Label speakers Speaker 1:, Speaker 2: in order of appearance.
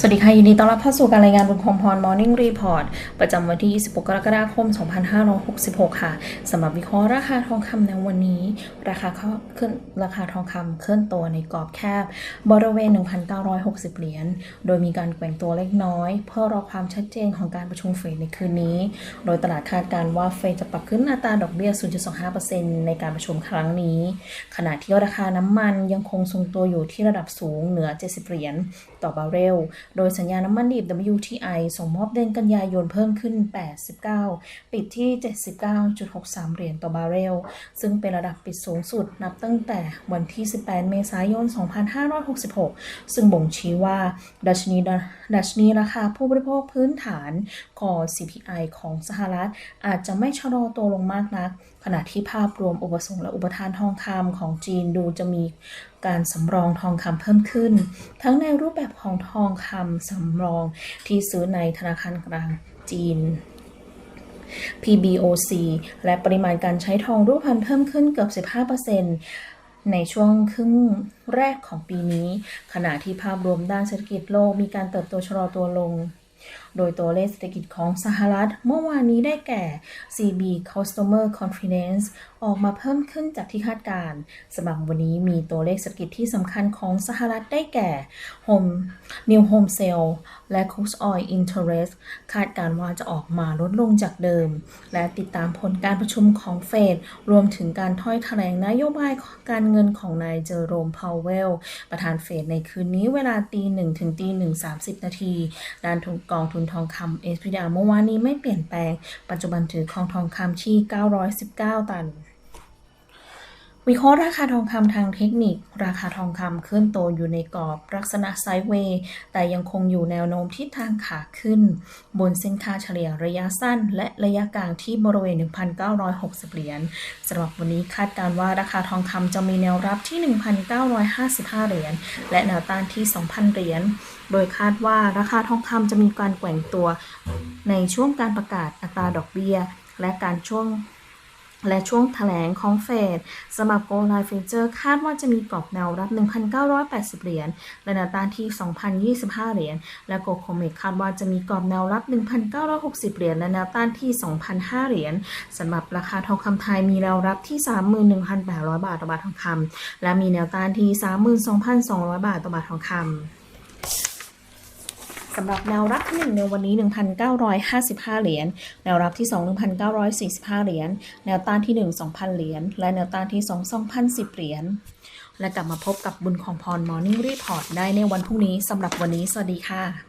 Speaker 1: สวัสดีค่ะ ยินดีต้อนรับเข้าสู่การรายงานบุญคมพร Morning Report ประจำวันที่ 26 กรกฎาคม 2566 ค่ะสำหรับวิเคราะห์ราคาทองคำในวันนี้ ราคาเข้าขึ้นราคาทองคำเคลื่อนตัวในกรอบแคบ บริเวณ 1,960 เหรียญโดยมีการแกว่งตัวเล็กน้อย เพื่อรอความชัดเจนของการประชุมเฟดในคืนนี้ โดยตลาดคาดการณ์ว่าเฟดจะปรับขึ้นอัตราดอกเบี้ย 0.25%ในการประชุมครั้งนี้ ขณะที่ราคาน้ำมันยังคงทรงตัวอยู่ที่ระดับสูงเหนือ 70 เหรียญต่อบาร์เรลโดยสัญญาน้ำมันดิบ WTI ส่งมอบเดือนกันยายนเพิ่มขึ้น 89 ปิดที่ 79.63 เหรียญต่อบาร์เรล ซึ่งเป็นระดับปิดสูงสุดนับตั้งแต่วันที่ 18 เมษายน 2566 ซึ่งบ่งชี้ว่า ดัชนีดัชนีราคาผู้บริโภคพื้นฐานกอ CPI ของสหรัฐ อาจจะไม่ชะลอตัวลงมากนัก ขณะที่ภาพรวมอุปสงค์และอุปทานทองคำของจีนดูจะมี การสำรองทองคำเพิ่มขึ้น ทั้งในรูปแบบของทองคำสำรองที่ซื้อในธนาคารกลางจีน PBOC และปริมาณการใช้ทองรูปพรรณเพิ่มขึ้นเกือบ 15%ในช่วงครึ่งแรกของปีนี้ ขณะที่ภาพรวมด้านเศรษฐกิจโลกมีการเติบโตชะลอตัวลงโดยตัวเลขเศรษฐกิจของสหรัฐ เมื่อวานนี้ได้แก่ CB Customer Confidence ออกมาเพิ่มขึ้นจากที่คาดการณ์สำหรับวันนี้มีตัวเลขเศรษฐกิจที่สำคัญของสหรัฐได้แก่ Home New Home Sale และ Crude Oil Interest คาดการณ์ว่าจะออกมาลดลงจากเดิม และติดตามผลการประชุมของเฟดรวมถึงการถ้อยแถลงนโยบายการเงินของนายเจอโรมพาวเวลประธานเฟดในคืนนี้เวลาตีหนึ่งถึงตีหนึ่งสามสิบนาทีด้านทุนกองทุนทองคำเอสพีดาเมื่อวานนี้ไม่เปลี่ยนแปลง ปัจจุบันถือครองทองคำที่ 919 ตัน วิเคราะห์ราคาทองคำทางเทคนิค ราคาทองคำเคลื่อนตัวอยู่ในกรอบลักษณะไซด์เวย์แต่ยังคงอยู่แนวโน้มทิศทางขาขึ้น บนเส้นค่าเฉลี่ยระยะสั้น และระยะกลางที่บริเวณ 1,960 เหรียญสำหรับวันนี้คาดการว่าราคาทองคำจะมีแนวรับที่ 1,955 เหรียญและแนวต้านที่ 2,000 เหรียญโดยคาดว่าราคาทองคำจะมีการแกว่งตัว ในช่วงการประกาศอัตราดอกเบี้ย และการช่วง และช่วงแถลงของเฟดสำหรับ Gold Line Future คาดว่าจะมีกรอบแนวรับ 1,980 เหรียญและแนวต้านที่ 2,025 เหรียญ และ Gold Comex คาดว่าจะมีกรอบแนวรับ 1,960 เหรียญและแนวต้านที่ 2,005 เหรียญสำหรับราคาทองคำไทยมีแนวรับที่ 31,800 บาทต่อบาททองคำและมีแนวต้านที่ 32,200 บาทต่อบาททองคำ สำหรับแนวรับที่1ในวันนี้ 1,955 เหรียญ แนวรับที่ 2 1,945 เหรียญ แนวต้านที่ 1 2,000 เหรียญ และแนวต้านที่ 2 2,010 เหรียญ และกลับมาพบกับบุญของพรมอร์นิ่งรีพอร์ตได้ในวันพรุ่งนี้สำหรับวันนี้ สวัสดีค่ะ